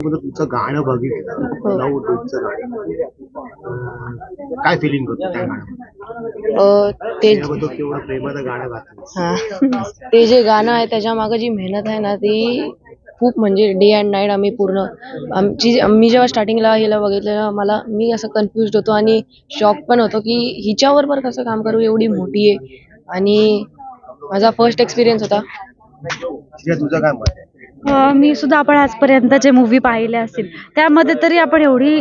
तुमचं गाणं बघितलं. लव डूबचं गाणं. काय फिलिंग करतो त्या ते प्रेमाचं गाणं गातं हा. ते जे गाणं आहे त्याच्यामागे जी मेहनत आहे ना ती खूप म्हणजे डे अँड नाईट आम्ही पूर्ण आमची मी जेव्हा स्टार्टिंगला हिला बघितलेलं मला मी असं कन्फ्युज होतो आणि शॉक पण होतो की हिच्यावर पण कसं काम करू एवढी मोठी आहे. आणि माझा फर्स्ट एक्सपिरियन्स होता. तुझं काय मत मी सुद्धा आपण आजपर्यंत जे मूवी पाहिले असतील त्यामध्ये तरी आपण एवढी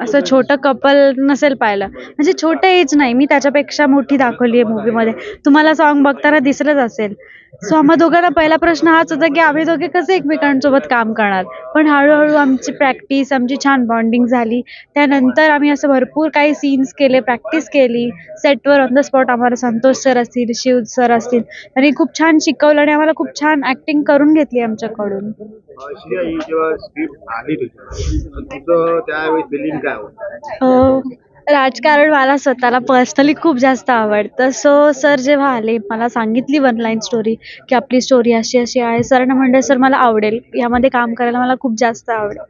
असं छोटं कपल नसेल पाहिलं. म्हणजे छोटं एज नाही मी त्याच्यापेक्षा मोठी दाखवली आहे मूवीमध्ये तुम्हाला सॉन्ग बघताना दिसलंच असेल. सो आम्हा दोघांना पहिला प्रश्न हाच होता की आम्ही दोघे कसे एकमेकांसोबत काम करणार? पण हळूहळू आमची प्रॅक्टिस आमची छान बॉन्डिंग झाली. त्यानंतर आम्ही असं भरपूर काही सीन्स केले प्रॅक्टिस केली. सेटवर ऑन द स्पॉट आम्हाला संतोष सर असतील शिव सर असतील. त्यांनी खूप छान शिकवलं आणि आम्हाला खूप छान ऍक्टिंग करून घेतली आमच्याकडून. श्रेया, ही जेव्हा स्क्रिप्ट आली तुझ्या तुझं त्यावेळी फिलिंग काय होतं? राजकारण मला स्वतःला पर्सनली खूप जास्त आवडतं. सो सर जेव्हा आले मला सांगितली वन लाईन स्टोरी की आपली स्टोरी अशी अशी आहे सरांना म्हणलं सर मला आवडेल. यामध्ये काम करायला मला खूप जास्त आवडेल.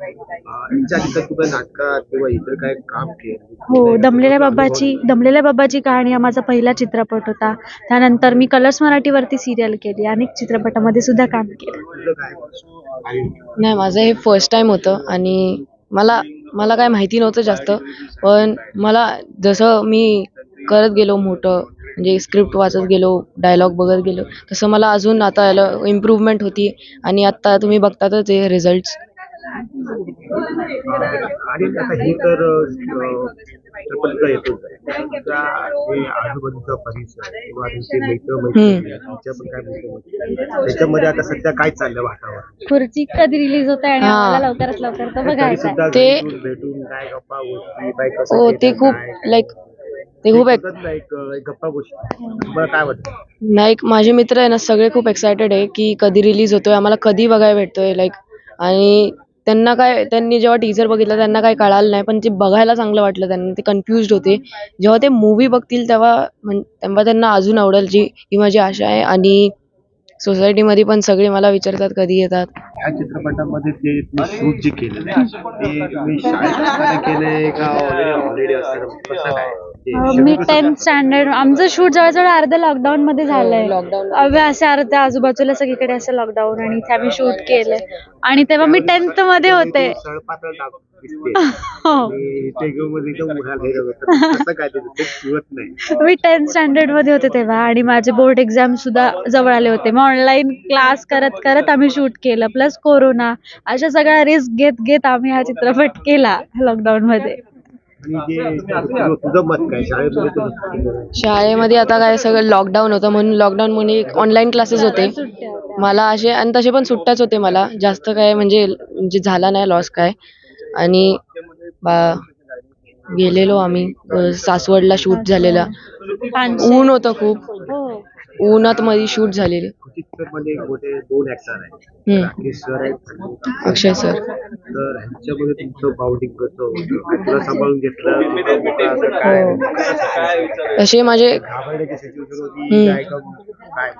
याच्या आधी तर तुझं नाटकात किंवा इतर काय काम केलं? हो दमलेल्या बाबाची दमलेल्या बाबाची कहाणी हा माझा पहिला चित्रपट होता. त्यानंतर मी कलर्स मराठीवरती सिरियल केली अनेक चित्रपटामध्ये सुद्धा काम केलं. तुझं काय? आणि नाही माझं हे फर्स्ट टाइम होतं आणि मला मला काय माहिती नव्हतं जास्त. पण मला जसं मी करत गेलो मोठं म्हणजे स्क्रिप्ट वाचत गेलो डायलॉग बघत गेलो तसं मला अजून आता याला इम्प्रूव्हमेंट होती. आणि आत्ता तुम्ही बघतातच हे रिझल्ट्स आणि आता हे तर चित्रपटला येतो हे आजूबाजूचा परिसर किंवा तुमचे मित्र मैत्रिणी तुमच्या पण काय मित्र मैत्रिणी त्याच्यामध्ये आता सध्या काय चाललं वातावरण खुर्ची कधी रिलीज होते आणि हा. आम्हाला लवकरात लवकर तो तरी बघायचा आहे. ते- भेटून काय गप्पा गोष्टी काय कसं हो ते खूप लाईक ते खूप गप्पा काय नाही माझे मित्र आहे ना सगळे खूप एक्सायटेड आहे की कधी रिलीज होतोय आम्हाला कधी बघायला भेटतोय लाईक आणि त्यांना काय त्यांनी जेव्हा टीजर बघितला त्यांना काही कळालं नाही पण ते बघायला चांगलं वाटलं त्यांना ते कन्फ्युज्ड होते. जेव्हा ते मूवी बघतील तेव्हा म्हण तेव्हा त्यांना अजून आवडेल जी ही माझी आशा आहे. आणि सोसायटीमध्ये पण सगळे मला विचारतात कधी येतात. या चित्रपटामध्ये ते शूट जे केलं ते तुम्ही शाळेत केलंय का ऑलरेडी असं? कसं काय? मी टेन्थ स्टँडर्ड आमचं शूट जवळजवळ अर्ध लॉकडाऊन मध्ये झालंय. लॉकडाऊन अवे असे अर्धे आजूबाजूला सगळीकडे असं लॉकडाऊन आणि इथे आम्ही शूट केलंय आणि तेव्हा मी टेन्थमध्ये होते. हो हे. मी टेन्थ स्टँडर्डमध्ये होते तेव्हा आणि माझे बोर्ड एक्झाम सुद्धा जवळ आले होते. मग ऑनलाईन क्लास करत करत आम्ही शूट केलं. प्लस कोरोना अशा सगळ्या रिस्क घेत घेत आम्ही हा चित्रपट केला लॉकडाऊन मध्ये. आणि जे तुझं तुझं मत काय? शाळेमध्ये आता काय सगळं लॉकडाऊन होतं म्हणून लॉकडाऊन म्हणून ऑनलाईन क्लासेस होते. मला असे आणि तसे पण सुट्ट्याच होते मला. जास्त काय म्हणजे म्हणजे झाला नाही लॉस काय. आणि बा गेलेलो आम्ही. सासवडला शूट झालेला. ऊन होतं खूप. हो. उन्हात मध्ये शूट झालेले. चित्रपटामध्ये मोठे दोन ऍक्टर आहेत. हम्म. राकेश सर आहेत. आणि अक्षय सर. तर ह्यांच्यामध्ये तुमचं बाउंडिंग कसं होतं? काय तुला सांभाळून घेतलं? तुला मोठा असं काय. तसे माझे घाबरण्याची सिच्युएशन होती. हम्म. काय का- काय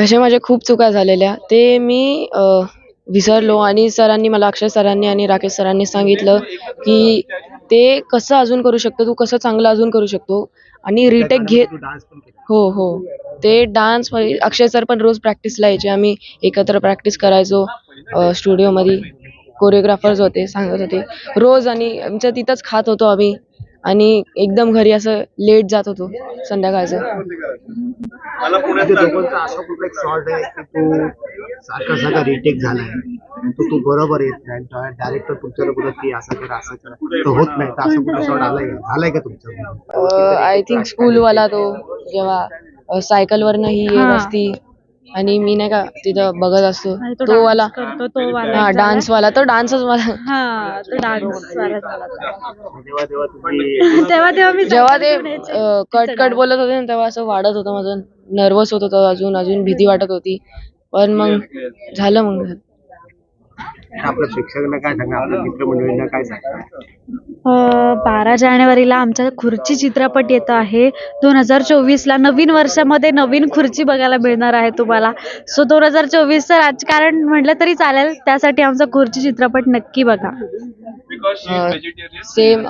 तसे माझे खूप चुका झालेल्या. ते मी अ, विसरलो आणि सरांनी मला अक्षय सरांनी आणि राकेश सरांनी सांगितलं की ते कसं अजून करू शकतो तू कसं चांगलं अजून करू शकतो. आणि रिटेक घेत हो हो. ते डान्स अक्षय सर पण रोज प्रॅक्टिसला यायचे. आम्ही एकत्र प्रॅक्टिस करायचो स्टुडिओमध्ये कोरिओग्राफर्स होते सांगत होते. रोज आणि आमच्या तिथंच खात होतो आम्ही. आणि एकदम घरी असं लेट जात होतो संध्याकाळचं. म्हणजे दोघांचा असा कुठला एक शॉर्ट आहे की तो सारखा सारखा रिटेक झालाय? तो तू बरोबर येत नाही. डायरेक्टर तुमच्याला बोलत की असं करा असं करा. तो होत नाही. तर असं कुठला शॉर्ट आलाय? का झालाय का तुमचं? आय थिंक स्कूलवाला तो जेव्हा सायकलवरनं ही येत हा. असती आणि मी नाही का तिथं बघत असतो. तो वाला करतो तो वाला हा. डान्स वाला. तो डान्सच मला हा तो डान्स वाला झाला. तेव्हा तेव्हा मी जेव्हा ते. कट कट बोलत होते ना तेव्हा असं वाढत होतं माझं नर्वस होत होतं अजून अजून भीती वाटत होती. पण मग झालं मग. आपल्या प्रेक्षकांना काय सांगा आपल्या मित्रमंडळींना काय सांगा बारा जानेवारीला आमचा खुर्ची चित्रपट येतो आहे. दोन हजार चोवीसला नवीन वर्षामध्ये नवीन खुर्ची बघायला मिळणार आहे तुम्हाला. सो दोन हजार चोवीसचं राजकारण म्हटलं तरी चालेल. त्यासाठी आमचा खुर्ची चित्रपट नक्की बघा. सेम